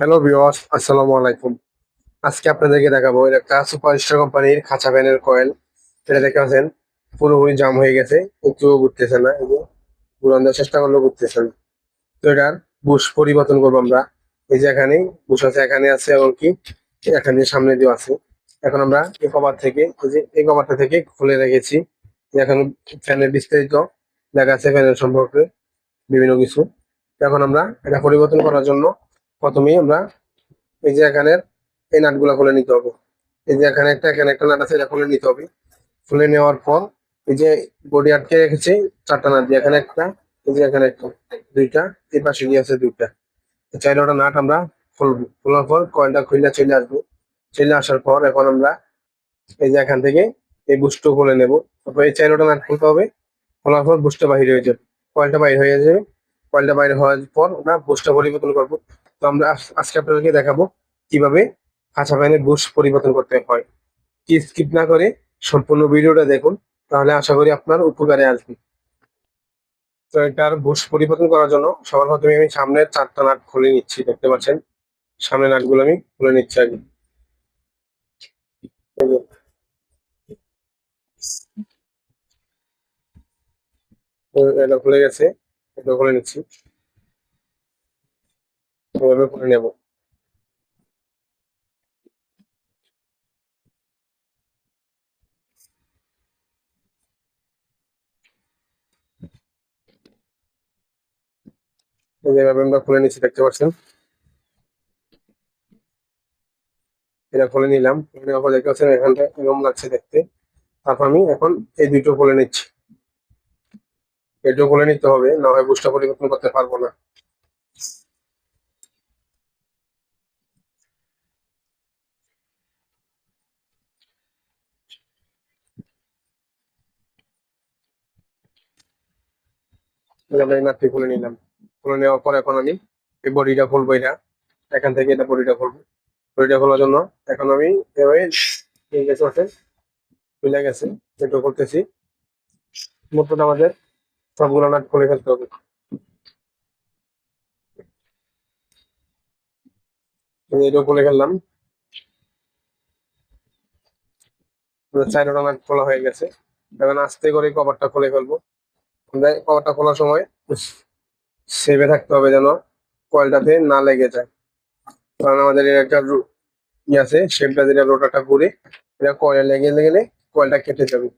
Hello viewers আসসালামু আলাইকুম আজকে আপনাদেরকে দেখাবো এটা একটা সুপার স্টার কোম্পানির খাঁচা ফ্যানের কয়েল এটা দেখতে পাচ্ছেন, পুরোপুরি জাম হয়ে গেছে একটুও ঘুরতেছে না, এই যে ঘুরান দেওয়ার চেষ্টা করলেও ঘুরতেছে না। তো এটার বুশ পরিবর্তন করব আমরা। এই যে এখানে বুশ আছে, এখানে আছে, এবং কি, এখানে সামনে দিয়ে আছে। এখন আমরা এই কভার থেকে, এই যে এই কভারটা থেকে খুলে রেখেছি। এখন ফ্যানের বিস্তারিত দেখা আছে ফ্যানের সম্পর্কে বিভিন্ন কিছু। এখন আমরা এটা পরিবর্তন করার জন্য প্রথমেই আমরা এই যে এখানের এই নাটগুলো খুলে নিতে হবে। এই যে এখানে একটা এখানে একটা নাট আছে, এটা খুলে নিতে হবে। খুলে নেওয়ার পর এই যে বডি আটকে রেখেছি, চারটা নাট দিয়ে এখানে একটা, এই যে এখানে একটা, দুইটা, এই পাশে দিয়ে আছে দুইটা। চাইলে ওটা নাট আমরা খুলবো। খোলার পর কয়েলটা খুললে চলে আসব। চলে আসার পর এখন আমরা এই যে এখান থেকে এই বুস্টও খুলে নেব। তারপর এই চাইলোটা নাট খুলতে হবে। খোলার পর বুস্টটা বাহির হয়ে যাবে। কয়েলটা বাইরে হয়ে যাবে। কয়েলটা বাইরে হওয়ার পর আমরা বুস্টটা পরিবর্তন করব। তো আমরা আজকে আপনাদেরকে দেখাবো কীভাবে কাঁচা প্যানের বুশ পরিবর্তন করতে হয়। কি স্কিপ না করে সম্পূর্ণ ভিডিওটা দেখুন, তাহলে আশা করি আপনার উপকারে আসবে। তো এটার বুশ পরিবর্তন করার জন্য সবার প্রথমে আমি সামনের চারটা নাট খুলে নিচ্ছি, দেখতে পাচ্ছেন? সামনের নাটগুলো আমি খুলে নিচ্ছি আগে। এটা খুলে গেছে, এটা খুলে নিচ্ছি। এভাবে খুলে নেব। এভাবে আমরা খুলে নিচ্ছি, দেখতে পাচ্ছেন? এটা খুলে নিলাম, খুলে নেওয়ার পর দেখতে পাচ্ছেন এখানটা এরকম লাগছে দেখতে। তারপর আমি এখন এই দুটো খুলে নিচ্ছি। এটাও খুলে নিতে হবে, না হয় বুস্টটা পরিবর্তন করতে পারব না। আমরা এই নাটটি খুলে নিলাম। খুলে নেওয়ার পর এখন আমি এই বডিটা খুলবো এটা। এখান থেকে এটা বডিটা খুলবো। বডিটা খোলার জন্য এখন আমি এভাবে গেছে খুলে গেছে এটা করতেছি মোটটা আমাদের সবগুলো নাট খুলে ফেলতে হবে। আমি এটাও খুলে ফেললাম। চারটা নাট খোলা হয়ে গেছে। এখন আস্তে করে কভারটা খুলে ফেলব। কভারটা খোলার সময় সেভে থাকতে হবে যেন কয়েলটাতে না লেগে যায়। কারণ আমাদের এর একটা রু- ই আছে শেপটা যেটা রোটারটা ঘুরে এটা কয়েলে লেগে গেলে কয়েলটা কেটে যাবে।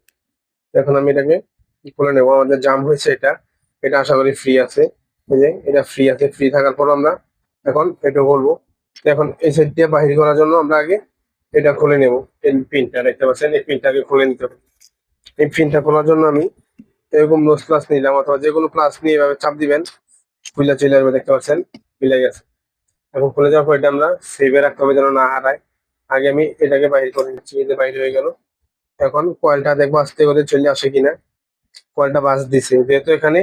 এখন আমি এটাকে খুলে নেব। আমাদের জাম হয়েছে এটা। এটা আশা করি ফ্রি আছে। এই যে এটা ফ্রি আছে। ফ্রি থাকার পর আমরা এখন এটা বলব এখন এই সাইড দিয়ে বাহির করার জন্য আমরা আগে এটা খুলে নেব। এই পিনটা দেখতে পাচ্ছেন? এই পিনটাকে খুলে নিতে হবে। এই পিনটা খোলার জন্য আমি এরকম নোস প্লাস নিলাম অথবা যে কোনো প্লাস নিয়ে এভাবে চাপ দিবেন, খুলে চলে আসবে, দেখতে পাচ্ছেন? খুলে গেছে। এখন খুলে যাওয়ার পর এটা আমরা সেভে রাখতে হবে যেন না হারায়। আগে আমি এটাকে বাইরে করে নিচ্ছি যে বাইরে হয়ে গেল। এখন কয়েলটা দেখব আস্তে করে চলে আসে কিনা। কয়েলটা বাস দিছে, যেহেতু এখানে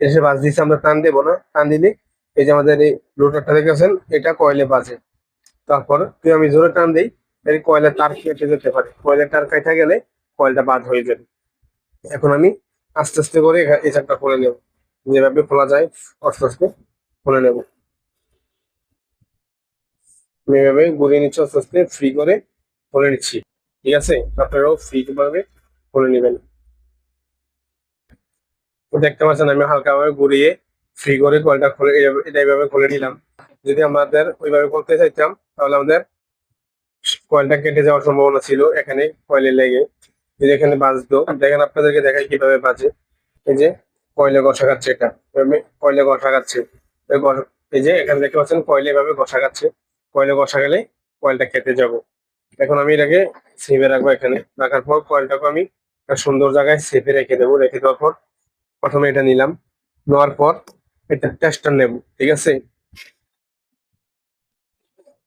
এসে বাস দিছে, আমরা টান দেবো না। টান দিলে এই যে আমাদের এই রোটারটা দেখেছেন এটা কয়েলে বাজে। তারপর তুই আমি জোরে টান দিই এই কয়েলের তার কেটে যেতে পারে। কয়েলের তার কেটে গেলে কয়েলটা বাদ হয়ে যাবে। এখন আমি আস্তে আস্তে করে এই চাপটা খুলে নেব। যেভাবে খোলা যায়, আস্তে আস্তে খুলে নেব। আমি এভাবে ঘুরিয়ে নিচ্ছি, আস্তে আস্তে ফ্রি করে খুলে নিচ্ছি। ঠিক আছে? আপনারাও ফ্রি ভাবে খুলে নেবেন। দেখতে পাচ্ছেন, আমি হালকা ভাবে ঘুরিয়ে ফ্রি করে কলটা খুলে এটা এইভাবে খুলে নিলাম। যদি আমাদের ওইভাবে করতে চাইতাম, তাহলে আমাদের কয়েলটা কেটে যাওয়ার সম্ভাবনা ছিল এখানে কয়েলে লেগে। এখানে বাজতো দেখেন আপনাদেরকে দেখাই কীভাবে বাজে এই যে কয়লে খাচ্ছে এটা কয়লে খাচ্ছে এই যে এখানে দেখতে পাচ্ছেন কয়লে এভাবে খাচ্ছে কয়লে ঘষা গেলে কয়েলটা খেতে যাব। এখন আমি এটাকে সেভে রাখব এখানে, রাখার পর কয়েলটাকে আমি সুন্দর জায়গায় সেভে রেখে দেবো। রেখে দেওয়ার পর প্রথমে এটা নিলাম। নেওয়ার পর এটা টেস্টার নেব, ঠিক আছে?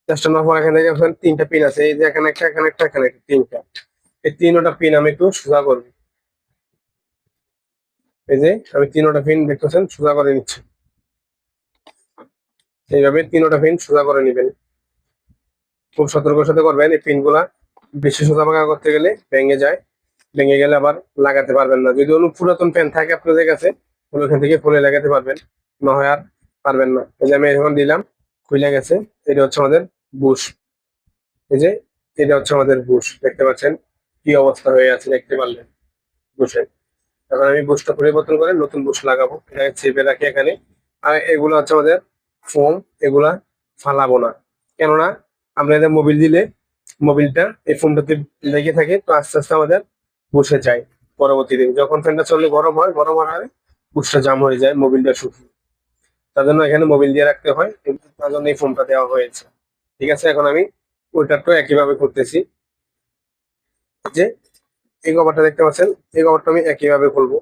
টেস্টার নেওয়ার পর এখানে তিনটা পিন আছে। এই যে এখানে একটা এখানে একটা এখানে একটা তিনটা। এই তিনটা পিন আমি একটু সোজা করব এই যে আমি তিনোটা পিন দেখতেছেন, সোজা করে নিচ্ছি। এইভাবে তিনোটা পিন সোজা করে নেবেন। খুব সতর্কের সাথে করবেন, এই পিনগুলা বেশি সোজা ভাঙা করতে গেলে ভেঙে যায়। ভেঙে গেলে আবার লাগাতে পারবেন না। যদি কোনো পুরাতন ফ্যান থাকে আপনাদের কাছে ওখান থেকে খুলে লাগাতে পারবেন। না হয় আর পারবেন না। এই যে আমি এখন দিলাম, খুলে গেছে। এটা হচ্ছে আমাদের বুশ এই যে এটা হচ্ছে আমাদের বুশ দেখতে পাচ্ছেন? কি অবস্থা হয়ে আছে দেখতে পারলেন বসে। এখন আমি বুশটা পরিবর্তন করে নতুন বুশ লাগাবো। এটা চেপে রাখি এখানে। আর এগুলো হচ্ছে আমাদের ফোম এগুলা ফালাবো না। কেননা, আমরা এদের মোবিল দিলে মোবিলটা এই ফোনটাতে লেগে থাকে, তো আস্তে আস্তে আমাদের বসে যায় পরবর্তীতে। যখন ফ্যানটা চললে গরম হয়, গরম হওয়ার বুশটা জাম হয়ে যায় মোবিলটা শুকিয়ে। তার জন্য এখানে মোবিল দিয়ে রাখতে হয় তার জন্য এই ফোনটা দেওয়া হয়েছে। ঠিক আছে, এখন আমি ওইটারটাও একইভাবে করতেছি। যে এই কভারটা দেখতে পাচ্ছেন, এই কভারটা আমি একইভাবে খুলবো।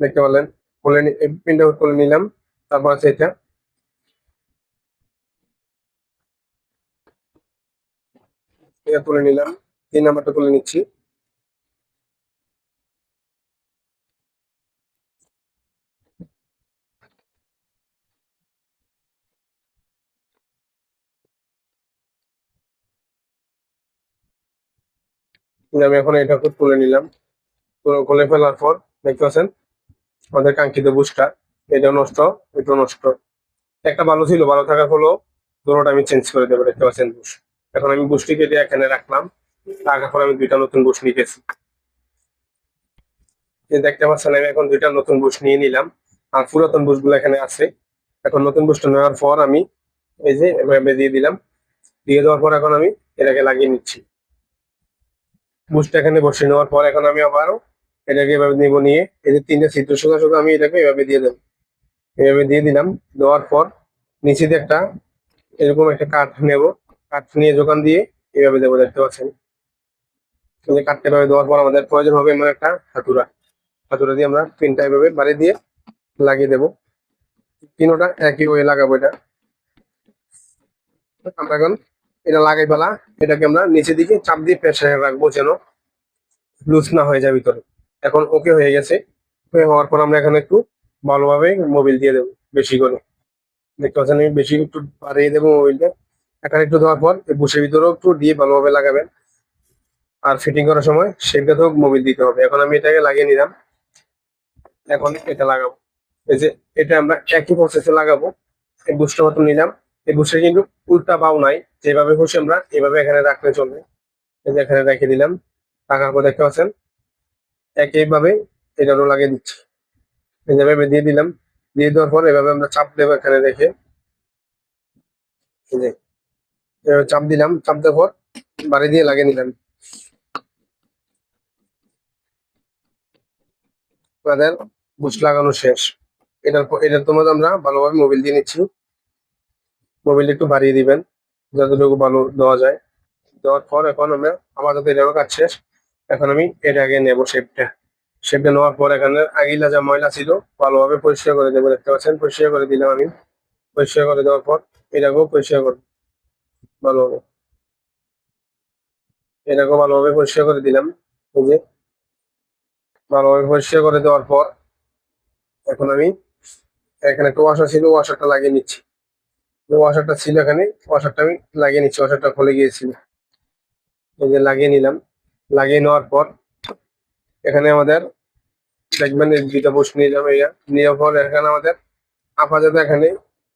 দেখতে পারলেন, খুলে প্রিন্ট আউট করে নিলাম, তারপর আছে এটা। এটা তুলে নিলাম তিন নাম্বারটা তুলে নিচ্ছি। আমি এখন এটা তুলে নিলাম। খুলে ফেলার পর, দেখতে পাচ্ছেন? আমাদের কাঙ্ক্ষিত বুস্টটা এটা নষ্ট এটা নষ্ট। একটা ভালো ছিল, ভালো থাকার ফলেও দুটোটা আমি চেঞ্জ করে দেবো, দেখতে পাচ্ছেন বুশ এখন আমি বুশটি কেটে এখানে রাখলাম। রাখার পর আমি দুইটা নতুন বুশ নিতেছি। দেখতে পাচ্ছেন, আমি এখন দুইটা নতুন বুশ নিয়ে নিলাম। আর পুরাতন বুশগুলো এখানে আছে। এখন নতুন বুশটা নেওয়ার পর আমি এই যে, এভাবে দিয়ে দিলাম। দিয়ে দেওয়ার পর এখন আমি এটাকে লাগিয়ে নিচ্ছি। বুশটা এখানে বসিয়ে নেওয়ার পর এখন আমি আবারও এটাকে এভাবে নিব নিয়ে, এই যে তিনটে ছিদ্র সোজা সোজা আমি এটাকে এভাবে দিয়ে দেবো। এভাবে দিয়ে দিলাম, দেওয়ার পর নিচে দিয়ে একটা এরকম একটা কাঠ নেব, কাঠ নিয়ে দোকান দিয়ে এভাবে দেবো, দেখতে পাচ্ছেন? কাঠটা এভাবে দেওয়ার পর আমাদের প্রয়োজন হবে এমন একটা হাতুরা হাতুরা দিয়ে আমরা পিনটা এভাবে বাড়ি দিয়ে লাগিয়ে দেবো। তিনোটা একই ওয়ে লাগাবো এটা। আমরা এখন এটা লাগাই ফেলা। এটাকে আমরা নিচে দিকে চাপ দিয়ে প্রেসারে রাখব যেন লুজ না হয়ে যায় ভিতরে। এখন ওকে হয়ে গেছে। হয়ে হওয়ার পর আমরা এখানে একটু ভালোভাবে মোবিল দিয়ে দেবো বেশি করে। দেখতে পাচ্ছেন, আমি বেশি একটু বাড়িয়ে দেবো মোবিলটা। এখানে একটু দেওয়ার পর বুশের ভিতরেও একটু দিয়ে ভালোভাবে লাগাবেন। আর ফিটিং করার সময় সেটাতেও মোবিল দিতে হবে। এখন আমি এটাকে লাগিয়ে নিলাম। এখন এটা লাগাবো। এই যে এটা আমরা একই প্রসেসে লাগাবো। এই বুস্টার মতো নিলাম। এই বুস্টার কিন্তু উল্টা পাও নাই। যেভাবে খুশি আমরা, এভাবে এখানে রাখলে চলবে। এই যে এখানে রেখে দিলাম। রাখার পর দেখতে পাচ্ছেন? একইভাবে এটারও লাগিয়ে দিচ্ছি। এইভাবে দিয়ে দিলাম। দিয়ে দেওয়ার পর এভাবে আমরা চাপ দেবো এখানে রেখে। এভাবে চাপ দিলাম। চাপ দেওয়ার পর বাড়ি দিয়ে লাগিয়ে নিলাম। আমাদের বুশ লাগানো শেষ। এটার এটার তোমার আমরা ভালোভাবে মোবিল দিয়ে নিচ্ছি। মোবিল একটু বাড়িয়ে দিবেন, যতটুকু ভালো দেওয়া যায়। দেওয়ার পর এখন আমরা আপাতত এটারও কাজ শেষ, এখন আমি এটাকে নেব শেপটা শেপটা নেওয়ার পর এখানে আগিলা যা ময়লা ছিল, ভালোভাবে পরিষ্কার করে দেবো, দেখতে পাচ্ছেন? পরিষ্কার করে দিলাম আমি। পরিষ্কার করে দেওয়ার পর এটাকেও পরিষ্কার করব ভালোভাবে। এটাকেও ভালোভাবে পরিষ্কার করে দিলাম, এই যে। ভালোভাবে পরিষ্কার করে দেওয়ার পর এখন আমি, এখানে একটা ওয়াশার ছিল ওয়াশারটা লাগিয়ে নিচ্ছি। ওয়াশারটা ছিল এখানে। ওয়াশারটা আমি লাগিয়ে নিচ্ছি। ওয়াশারটা খুলে গিয়েছিল। এই যে লাগিয়ে নিলাম। লাগিয়ে নেওয়ার পর এখানে আমাদের দেখবেন দুইটা নিয়ে যাবে ইয়া নেওয়ার পর এখানে আমাদের আপাতত এখানে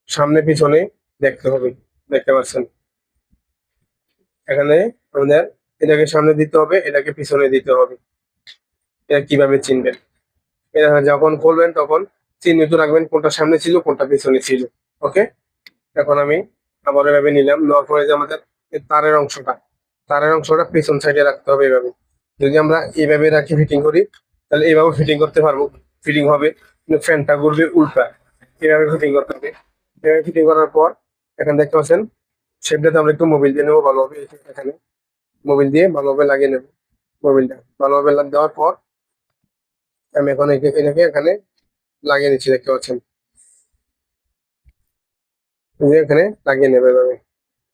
সামনে পিছনে দেখতে হবে। দেখতে পাচ্ছেন? এখানে আমাদের এটাকে সামনে দিতে হবে, এটাকে পিছনে দিতে হবে। এটা কীভাবে চিনবেন এটা যখন খুলবেন তখন চিহ্নিত রাখবেন কোনটা সামনে ছিল, কোনটা পিছনে ছিল। ওকে? এখন আমি আবার এভাবে নিলাম, নেওয়ার পরে যে আমাদের তারের অংশটা তারের অংশটা পিছন সাইডে রাখতে হবে এভাবে। যদি আমরা এইভাবে রাখি ফিটিং করি, তাহলে এইভাবে ফিটিং করতে পারব। ফিটিং হবে ফ্যানটা ঘুরবে উল্টা। এভাবে ফিটিং করতে হবে। এভাবে ফিটিং করার পর, এখানে দেখতে পাচ্ছেন শেপটাতে আমরা একটু মোবিল দিয়ে নেব ভালোভাবে এখানে। মোবিল দিয়ে ভালোভাবে লাগিয়ে নেব মোবিলটা ভালোভাবে দেওয়ার পর, আমি এখন এখানে লাগিয়ে নিচ্ছি দেখতে পাচ্ছেন। এখানে লাগিয়ে নেবে এভাবে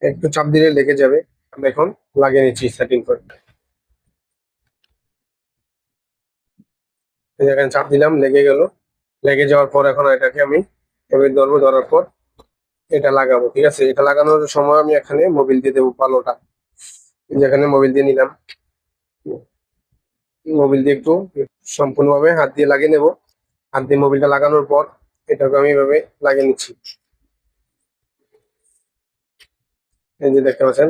একটু চাপ দিলে লেগে যাবে। আমি এখন লাগিয়ে নিচ্ছি সেটিং করে এখানে চাপ দিলাম, লেগে গেল। লেগে যাওয়ার পর এখন এটাকে আমি ধরবো, ধরার পর এটা লাগাবো, ঠিক আছে? এটা লাগানোর সময় আমি এখানে মোবিল দিয়ে দেবো পালোটা। যেখানে মোবিল দিয়ে নিলাম। মোবিল দিয়ে একটু সম্পূর্ণভাবে হাত দিয়ে লাগিয়ে নেব। হাত দিয়ে মোবিলটা লাগানোর পর এটাকে আমি এভাবে লাগিয়ে নিচ্ছি। এই যে দেখতে পাচ্ছেন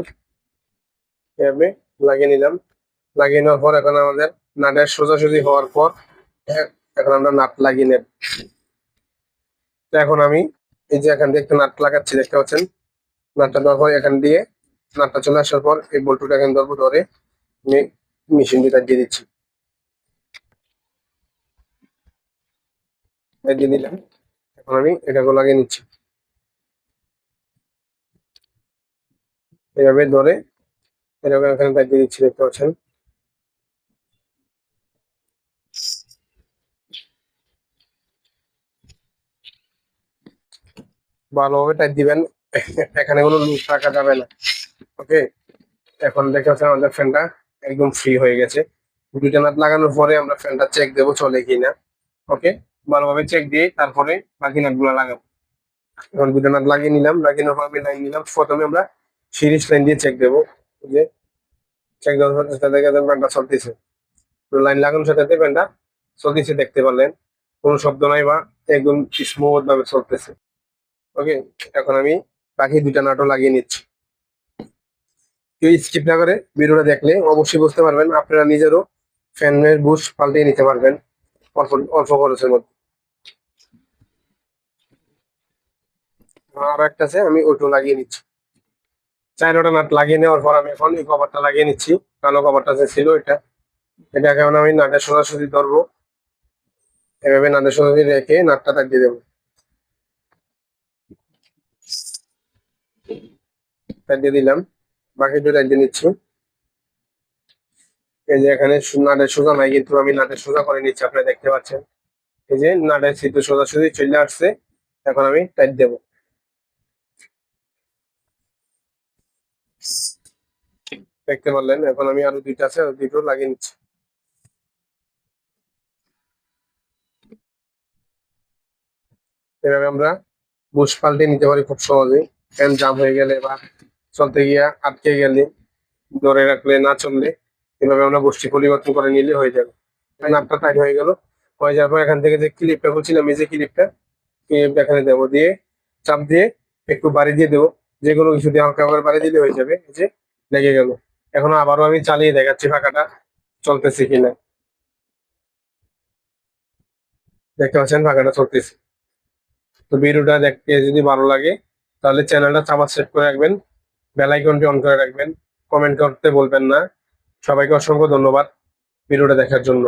এভাবে লাগিয়ে নিলাম। লাগিয়ে নেওয়ার পর এখন আমাদের নাটের সোজাসুজি হওয়ার পর এখন আমরা নাট লাগিয়ে নেব। এখন আমি এই যে এখান দিয়ে একটা নাট লাগাচ্ছি, দেখতে পাচ্ছেন? নাটটা দেওয়ার পর এখান দিয়ে নাটটা চলে আসার পর এই বল্টুটা এখানে ধরবো ধরে আমি মেশিন দিয়ে দিচ্ছি। দিয়ে দিলাম। এখন আমি এটাকে লাগিয়ে নিচ্ছি। এভাবে ধরে এরকম এখানে লাগিয়ে দিচ্ছি, দেখতে পাচ্ছেন? ভালোভাবে টাইট দিবেন, এখানে কোনো লুজ রাখা যাবে না ওকে এখন দেখতে পাচ্ছেন আমাদের ফ্যানটা একদম ফ্রি হয়ে গেছে। দুইটা নাট লাগানোর পরে আমরা ফ্যানটা চেক দেবো চলে কিনা ওকে ভালোভাবে চেক দিয়ে তারপরে বাকি নাটগুলো লাগাবো। এখন দুটো নাট লাগিয়ে নিলাম, লাগিয়ে আমি নিলাম। প্রথমে আমরা সিরিজ লাইন দিয়ে চেক দেবো। যে চেক দেওয়ার সাথে সাথে দেখা যাবে ফ্যানটা চলতেছে লাইন লাগানোর সাথে সাথে চলতেছে দেখতে পারলেন। কোনো শব্দ নাই বা একদম স্মুথ ভাবে চলতেছে। ওকে এখন আমি বাকি দুইটা নাটও লাগিয়ে নিচ্ছি। কেউ স্কিপ না করে ভিডিওটা দেখলে অবশ্যই বুঝতে পারবেন, আপনারা নিজেরও ফ্যানের বুশ পাল্টিয়ে নিতে পারবেন অল্প অল্প খরচের মধ্যে। আর একটা আছে, আমি ওইটা লাগিয়ে নিচ্ছি। চাইনোটা নাট লাগিয়ে নেওয়ার পর আমি এখন এই কভারটা লাগিয়ে নিচ্ছি। কালো কভারটা যে ছিল এটা এটা এখন আমি নাটের সোজাসুজি ধরবো। এভাবে নাটের সোজাসুজি রেখে নাটটা তাক দিয়ে দেবো। দিয়ে দিলাম। বাকি দুটো দিয়ে নিচ্ছি। এই যে এখানে নাটের সোজা নাই, কিন্তু আমি নাটের সোজা করে নিচ্ছি, আপনারা দেখতে পাচ্ছেন। এই যে নাটের ছিদ্র সোজাসুজি চলে আসছে, এখন আমি টাইট দেবো। দেখতে পারলেন, এখন আমি আরও দুইটা আছে, আরও দুটো লাগিয়ে নিচ্ছি। এভাবে আমরা বুশ পাল্টে নিতে পারি খুব সহজে। ফ্যান জাম হয়ে গেলে বা চলতে গিয়ে আটকে গেলে, ধরে রাখলে, না চললে, এভাবে আমরা বসছি পরিবর্তন করে নিলে হয়ে যাবে। নাপটা টাইট হয়ে গেল। হয়ে যাওয়ার পর এখান থেকে যে ক্লিপটা বলছিলাম এই যে ক্লিপটা ক্লিপটা এখানে দেবো দিয়ে, চাপ দিয়ে একটু বাড়ি দিয়ে দেবো। যে কোনো কিছু দিয়ে হালকা করে বাড়ি দিলে হয়ে যাবে? এই যে লেগে গেল। এখন আবারও আমি চালিয়ে দেখাচ্ছি ফাঁকাটা। চলতেছে কিনা দেখতে পাচ্ছেন ফাঁকাটা চলতেছে। তো ভিডিওটা দেখতে যদি ভালো লাগে, তাহলে চ্যানেলটা চাপাত সেট করে রাখবেন বেল আইকনটি অন করে রাখবেন কমেন্ট করতে বলবেন না। সবাইকে অসংখ্য ধন্যবাদ ভিডিওটা দেখার জন্য।